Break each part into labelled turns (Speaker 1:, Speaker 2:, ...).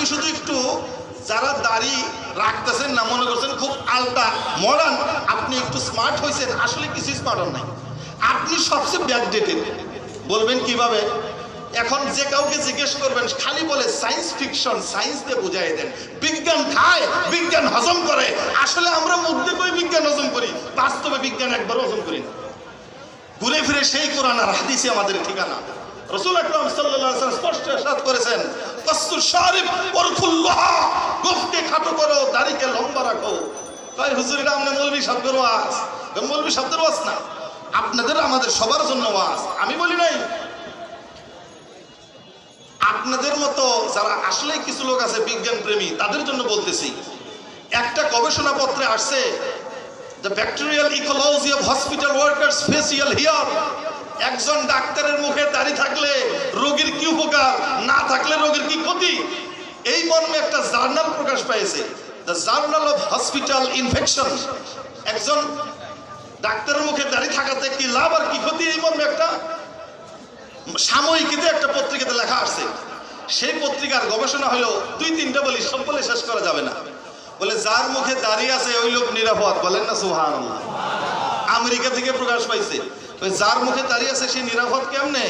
Speaker 1: আমি শুধু একটু যারা দাড়ি রাখতেছেন না, মনে করছেন খুব আলটা মডার্ন আপনি একটু স্মার্ট হয়েছেন আসলে কিছু স্মার্ট নাই। আপনি সবচেয়ে ব্যাকডেটেড বলবেন কীভাবে? এখন যে কাউকে জিজ্ঞেস করবেন, খালি বলে সায়েন্স ফিকশন সায়েন্স দিয়ে বুঝাই দেন। বিজ্ঞান খায়, বিজ্ঞান হজম করে। আসলে আমরা মুগ্ধে কই বিজ্ঞান হজম করি? বাস্তবে বিজ্ঞান একবার হজম করি না। ঘুরে ফিরে সেই কোরআন আর হাদিসে আমাদের ঠিকানা। রসুল আকরাম ওয়াসাল্লাম স্পষ্ট করেছেন ওরফুল্লাহ গোফকে খাটো করো, দাড়িকে লম্বা রাখো। মৌলবী শব্দের ওয়াজ। শব্দের ওয়াজ না। আপনাদের আমাদের সবার জন্য ওয়াজ। আমি বলি নাই। আপনাদের মতো যারা আসলে কিছু লোক আছে বিজ্ঞান প্রেমী তাদের জন্য বলতেছি, একটা গবেষণা পত্রে আসছে the bacterial ecology of hospital workers facial hair একজন ডাক্তারের মুখে দাঁড়িয়ে থাকলে রোগীর কি উপকার? না থাকলে রোগীর কি ক্ষতি? এই মর্মে একটা জার্নাল প্রকাশ পেয়েছে the journal of hospital infection. একজন ডাক্তারের মুখে দাঁড়িয়ে থাকাতে কি লাভ আর কি ক্ষতি? এই মর্মে একটা সাময়িকীতে একটা পত্রিকাতে লেখা আসছে। সেই পত্রিকার গবেষণা হলো দুই তিনটা বলি সব বলে শেষ করা যাবে না। বলে, যার মুখে দাঁড়িয়ে আছে, ওই লোক নিরাপদ। বলেন না সুহান আমেরিকা থেকে প্রকাশ পাইছে। ওই যার মুখে দাঁড়িয়ে আছে, সে নিরাপদ কেমনে?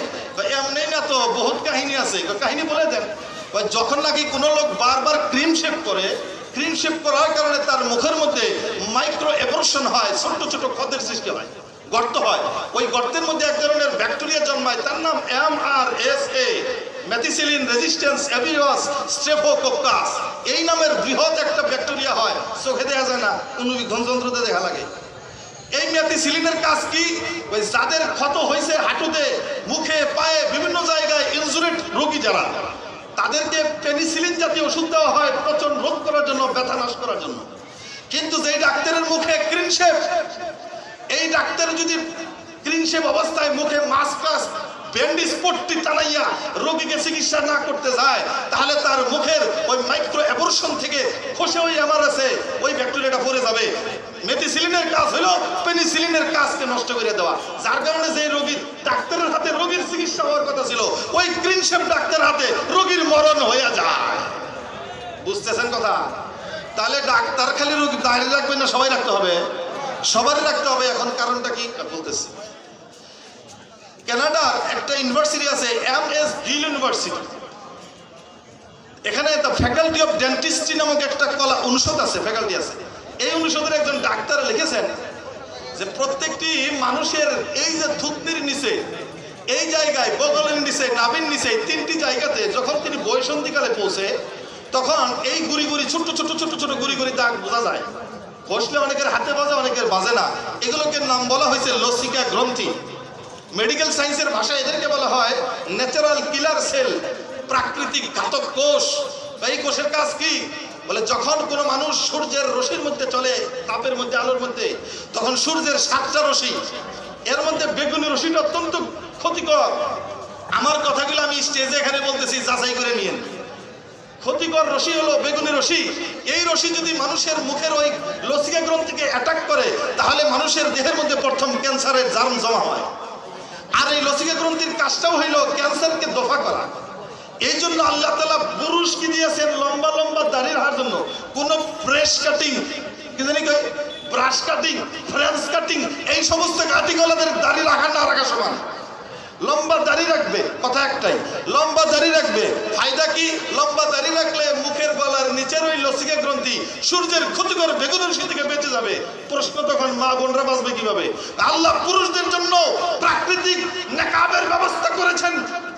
Speaker 1: এমনি না তো, বহুত কাহিনী আছে। কাহিনী বলে দেন। যখন নাকি কোনো লোক বারবার ক্রিম শেপ করে ক্রিম শেপ করার কারণে তার মুখের মধ্যে মাইক্রো এভারশন হয় ছোট ছোট ক্ষতের সৃষ্টি হয়, গর্ত হয়। ওই গর্তের মধ্যে এক ধরনের ব্যাকটেরিয়া জন্মায়, তার নাম M R S A methicillin resistance aureus staphylococcus এই নামের বৃহৎ একটা ব্যাকটেরিয়া হয়। চোখে দেখা যায় না অনুবীক্ষণ যন্ত্রতে দেখা লাগে। এই ম্যাথিসিলিনের কাজ কি? ওই যাদের ক্ষত হয়েছে হাঁটুতে, মুখে, পায়ে, বিভিন্ন জায়গায় ইনজুরেড রোগী যারা, তাদেরকে পেনিসিলিন জাতীয় ওষুধ দেওয়া হয় পচন রোধ করার জন্য, ব্যথা নাশ করার জন্য। কিন্তু যেই ডাক্তারের মুখে ক্রিনশেপ এই ডাক্তার যদি ক্রিনশেপ অবস্থায় মুখে মাস্ক ব্যান্ডিজ পট্টি টানাইয়া রোগীকে চিকিৎসা না করতে যায়, তাহলে তার মুখের ওই মাইক্রো অ্যাবর্শন থেকে খসে ওই আমার আছে ওই ব্যাকটেরিয়াটা পড়ে যাবে। মেডিসিলিনের কাজ হলো পেনিসিলিনের কাজকে নষ্ট করে দেওয়া। যার কারণে যে রোগী ডাক্তারের হাতে রোগীর চিকিৎসা হওয়ার কথা ছিল, ওই ক্রিনশেপ ডাক্তার হাতে রোগীর মরণ হয়ে যায়। বুঝতেছেন কথা? তাহলে ডাক্তার খালি রোগী দাঁড়িয়ে রাখবে না সবাই রাখতে হবে? সবারই রাখতে হবে, এখন কারণটা কি? বলতেছি। কানাডার একটা ইউনিভার্সিটি আছে, এম এস গিল ইউনিভার্সিটি। এখানে ফ্যাকাল্টি অফ ডেন্টিস্ট্রি নামক একটা কলা অনুষদ আছে, ফ্যাকাল্টি আছে। এই অনুষদের একজন ডাক্তার লিখেছেন যে প্রত্যেকটি মানুষের এই যে থুতনির নিচে, এই জায়গায়, বগলের নিচে, নাভির নিচে তিনটি জায়গাতে যখন তিনি বয়সন্ধিকালে পৌঁছে, তখন এই গুড়ি গুড়ি, ছোট্ট ছোট্ট ছোট্ট ছোট গুড়ি গুড়ি দাগ বোঝা যায়। ঘষলে অনেকের হাতে বাজে, অনেকের বাজে না। এগুলোকে নাম বলা হয়েছে লসিকা গ্রন্থি। মেডিকেল সায়েন্সের ভাষায় এদেরকে বলা হয় ন্যাচারাল কিলার সেল প্রাকৃতিক ঘাতক কোষ। এই কোষের কাজ কি? বলে, যখন কোনো মানুষ সূর্যের রশির মধ্যে চলে, তাপের মধ্যে, আলোর মধ্যে, তখন সূর্যের সাতটা রশি এর মধ্যে বেগুনি রশিটা অত্যন্ত ক্ষতিকর। আমার কথাগুলো আমি স্টেজে এখানে বলতেছি, যাচাই করে নিয়েন। ক্ষতিকর রশি হলো বেগুনি রশি এই রশি যদি মানুষের মুখের ওই লসিকা গ্রন্থিকে অ্যাটাক করে, তাহলে মানুষের দেহের মধ্যে প্রথম ক্যান্সারের জার্ম জমা হয়। আর এই লসিকা গ্রন্থির কাজটাও হইল ক্যান্সারকে দফা করা। এই জন্য আল্লাহ তালা পুরুষ কি দিয়েছেন লম্বা লম্বা দাড়ি রাখার জন্য কোনো ব্রেশ কাটিং কি কই ব্রাশ কাটিং ফ্রেন্স কাটিং এই সমস্ত কাটিং ওলাদের দাড়ি রাখা না রাখা সমান। লম্বা দাড়ি রাখবে, কথা একটাই। লম্বা দাড়ি রাখবে, ফায়দা কি? লম্বা দাড়ি রাখলে মুখের গলার নিচের ওই লসিকা গ্রন্থি সূর্যের ক্ষতিকর বেগুন রশ্মি থেকে বেঁচে যাবে। প্রশ্ন তখন মা বোনরা বাঁচবে কীভাবে? আল্লাহ পুরুষদের জন্য প্রাকৃতিক নেকাবের ব্যবস্থা করেছেন।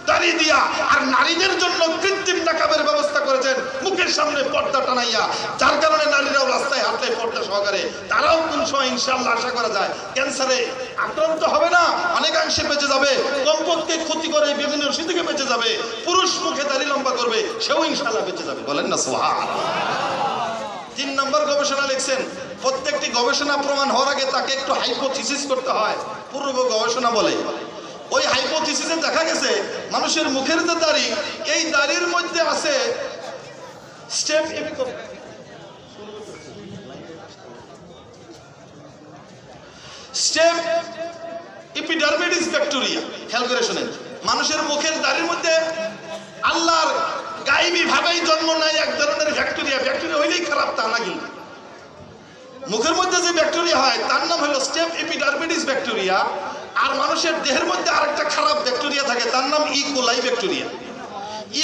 Speaker 1: দাড়ি দিয়া আর নারীদের জন্য কৃত্রিম নাকাবের ব্যবস্থা করেছেন। মুখের সামনে পর্দা টানাইয়া, যার কারণে নারীরাও রাস্তায় হাঁটলে পর্দা সহকারে। তারাও কোন সময় ইনশাল্লাহ আশা করা যায়, ক্যান্সারে আক্রান্ত হবে না, অনেকাংশে বেঁচে যাবে। কমপক্ষে ক্ষতি করে বিভিন্ন রশি থেকে বেঁচে যাবে। পুরুষ মুখে দাড়ি লম্বা করবে, সেও ইনশাল্লাহ বেঁচে যাবে। বলেন না সোহা তিন নম্বর গবেষণা লিখছেন, প্রত্যেকটি গবেষণা প্রমাণ হওয়ার আগে তাকে একটু হাইপোথিসিস করতে হয়। পূর্ব গবেষণা বলে ওই হাইপোথিসিসে দেখা গেছে, মানুষের মুখের যে দাড়ি, এই দাড়ির মধ্যে আছে স্টেপ স্টেপ ইপিডার্মিডিস ব্যাকটেরিয়া খেয়াল করে শুনেন, মানুষের মুখের দাড়ির মধ্যে আল্লাহর গাইবি ভাবেই জন্ম নেয় এক ধরনের ব্যাকটেরিয়া ব্যাকটেরিয়া হইলেই খারাপ তা না কিন্তু। মুখের মধ্যে যে ব্যাকটেরিয়া হয়, তার নাম হলো স্টেপ এপিডার্মিডিস ব্যাকটেরিয়া আর মানুষের দেহের মধ্যে আরেকটা খারাপ ব্যাকটেরিয়া থাকে, তার নাম ইকোলাই ব্যাকটেরিয়া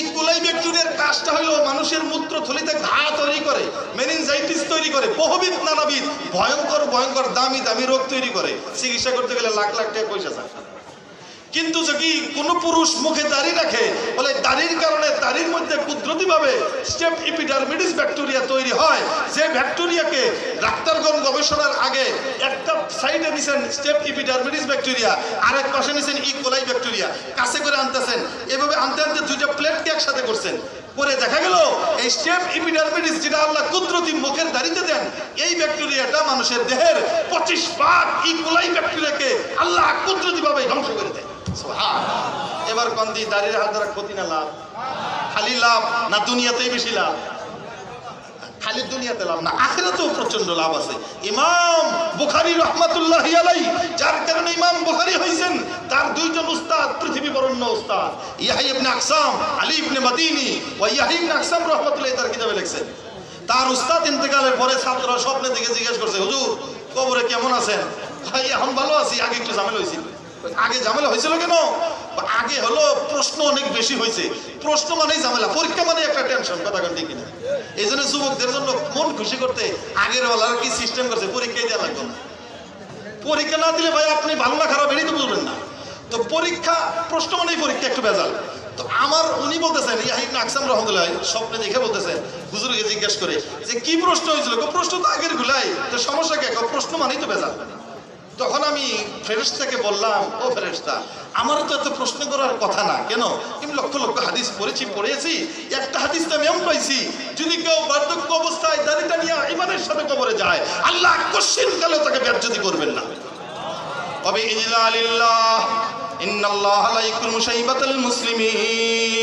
Speaker 1: ইকোলাই ব্যাকটেরিয়ার কাজটা হলো মানুষের মূত্র থলিতে ঘা তৈরি করে মেনিনজাইটিস তৈরি করে, বহুবিধ নানাবিধ ভয়ঙ্কর ভয়ঙ্কর, দামি দামি রোগ তৈরি করে। চিকিৎসা করতে গেলে লাখ লাখ টাকা পয়সা চায়। কিন্তু যদি কোনো পুরুষ মুখে দাড়ি রাখে, বলে দাড়ির কারণে দাড়ির মধ্যে কুদরতিভাবে স্টেপ ইপিডার্মিডিস ব্যাকটেরিয়া তৈরি হয়, যে ব্যাকটেরিয়াকে ডাক্তারগণ গবেষণার আগে একটা সাইডে নিছেন স্টেপ ইপিডার্মিডিস ব্যাকটেরিয়া, আরেক পাশে নিছেন ই কোলাই ব্যাকটেরিয়া, কাছে করে আনতেছেন, এভাবে আনতে আনতে দুইটা প্লেটকে একসাথে করছেন। করে দেখা গেল, এই স্টেপ ইপিডার্মিডিস যেটা আল্লাহ কুদরতি মুখের দাড়িতে দেন, এই ব্যাকটেরিয়াটা মানুষের দেহের পঁচিশ ভাগ ই কোলাই ব্যাকটেরিয়াকে আল্লাহ কুদরতিভাবে ধ্বংস করে দেয়। এবার কন্দি দাড়ির হাত দ্বারা ক্ষতি না লাভ? খালি লাভ না দুনিয়াতেই বেশি লাভ? খালি দুনিয়াতে লাভ না, আখেরাতেও প্রচণ্ড লাভ আছে। ইমাম বুখারী রহমাতুল্লাহ আলাই যার কারণে ইমাম বুখারী হয়েছেন তার দুইজন উস্তাদ পৃথিবী বরণ্য উস্তাদ ইয়াহি ইবনে আকসাম, আলী ইবনে মাদিনী ও ইয়াহি ইবনে আকসাম রহমাতুল্লাহ তার কিতাবে লিখছেন। তার উস্তাদ ইন্তেকালের পরে ছাত্ররা স্বপ্নে দিকে জিজ্ঞেস করছে, হুজুর, কবরে কেমন আছেন? ভাই এখন ভালো আছি, আগে একটু ঝামেলা হয়েছিল আগে ঝামেলা হয়েছিল কেন? আগে হলো প্রশ্ন অনেক বেশি হয়েছে। প্রশ্ন মানেই ঝামেলা পরীক্ষা মানে একটা টেনশন কথা কিনা। এই জন্য যুবকদের জন্য মন খুশি করতে আগের বেলার কি সিস্টেম করছে পরীক্ষাই দেওয়া লাগবে না। পরীক্ষা না দিলে ভাই আপনি ভালো না খারাপ এটাই তো বুঝবেন না। তো পরীক্ষা প্রশ্ন মানেই পরীক্ষা একটু বেজাল তো আমার উনি বলতেছেন ইয়াহিব আকসাম রহমতুল্লাহ স্বপ্নে দেখে বলতেছেন হুজুরকে জিজ্ঞেস করে যে কি প্রশ্ন হয়েছিল? প্রশ্ন তো আগের গুলাই। তো সমস্যা কো, প্রশ্ন মানেই তো বেজাল তখন আমি ফেরেশতাকে বললাম, ও ফেরেশতা, আমারও তো এত প্রশ্ন করার কথা না, কেন? আমি লক্ষ লক্ষ হাদিস পড়েছি পড়েছি, একটা হাদিস তো আমি এমন পাইছি, যদি কেউ বার্ধক্য অবস্থায় দাড়িটা নিয়ে ইমানের সাথে কবরে যায়, আল্লাহ কোশ্চিন কালে তাকে ব্যর্থতি করবেন না। তবে ইজলালিল্লাহ, ইন্নাল্লাহ লা ইকরিমু শাইবাতাল মুসলিমিন।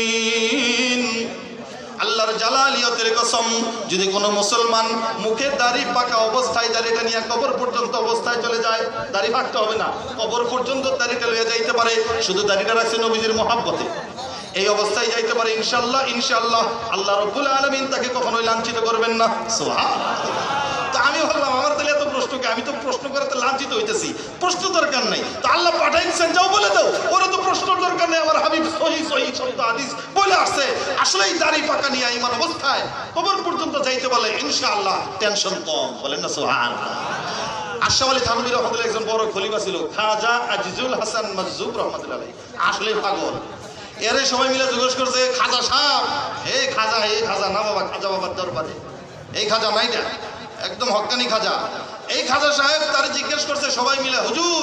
Speaker 1: আল্লাহর জালালিয়তের কসম, যদি কোনো মুসলমান মুখে দাড়ি পাকা অবস্থায় দাড়িটা নিয়ে কবর পর্যন্ত অবস্থায় চলে যায়, দাড়ি পাকতে হবে না। কবর পর্যন্ত দাড়িটা লয়ে যাইতে পারে, শুধু দাড়িটা রাখছে নবীজির মহাব্বতে। এই অবস্থায় যাইতে পারে ইনশাল্লাহ ইনশাল্লাহ আল্লাহ রব্বুল আলমিন তাকে কখনোই লাঞ্ছিত করবেন না। সোহা তা আমি বললাম আমার তাহলে এত প্রশ্ন কি আমি তো প্রশ্ন করাতে লাঞ্ছিত হইতেছি। প্রশ্ন দরকার নাই। তো আল্লাহ পাঠাইছেন, যাও বলে দাও। ওরা তো প্রশ্ন দরকার নেই, আমার হাবিব সহি সহি শব্দ, হাদিস বলে আসছে। আসলেই দাড়ি পাকা নিয়ে ইমান অবস্থায়। কবর পর্যন্ত যাইতে বলে, ইনশাআল্লাহ, টেনশন কম। বলেন না সোহান থানবী একজন বড় খলিফা ছিল। খাজা আজিজুল হাসান মজুব আসলে পাগল। এরে সবাই মিলে জিজ্ঞেস করছে, খাজা হে খাজা হে খাজা, না বাবা, খাজা বাবার দরবারে। এই খাজা নাই না? একদম হক্কানি খাজা। এই খাজা সাহেব তার জিজ্ঞেস করছে, সবাই মিলে, হুজুর,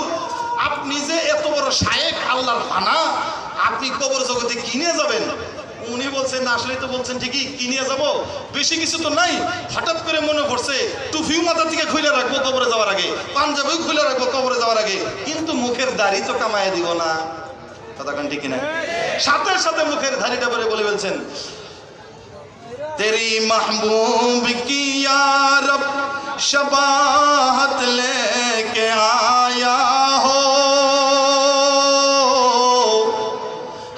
Speaker 1: আপনি যে এত বড় শায়েক, আল্লাহর ফানা আপনি কবর জগতে কিনে যাবেন? উনি বলছেন আসলে তো বলছেন ঠিকই কিনে যাব? বেশি কিছু তো নাই। হঠাৎ করে মনে করছে টুফিও মাথা থেকে খুলে রাখব কবরে যাওয়ার আগে, পাঞ্জাবিও খুলে রাখব কবরে যাওয়ার আগে, কিন্তু মুখের দাড়ি তো কামায় দিব না। কথাখান ঠিক না সাথে সাথে মুখের দাড়িটা বলে বলে বলছেন তেরি মাহবুব কি রব शबाहत लेके आया हो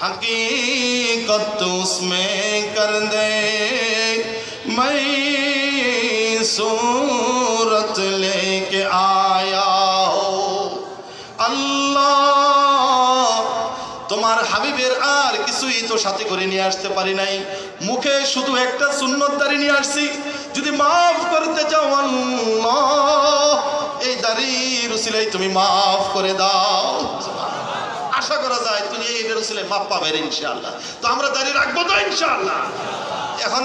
Speaker 1: हकीकत उसमें कर दे मैं सूरत लेके आया हो अल्लाह তোমার হাবিবের আর কিছুই তো সাথে করে নিয়ে আসতে পারি নাই মুখে শুধু একটা সুন্নতদারি নিয়ে আসছি। যদি মাফ করতে চাও এই দাড়ি রুসিলাই তুমি মাফ করে দাও। আশা করা যায় তুমি এই রুসিলাই মাফ পাবে ইনশাল্লাহ তো আমরা দাড়ি রাখব তো ইনশাল্লাহ এখন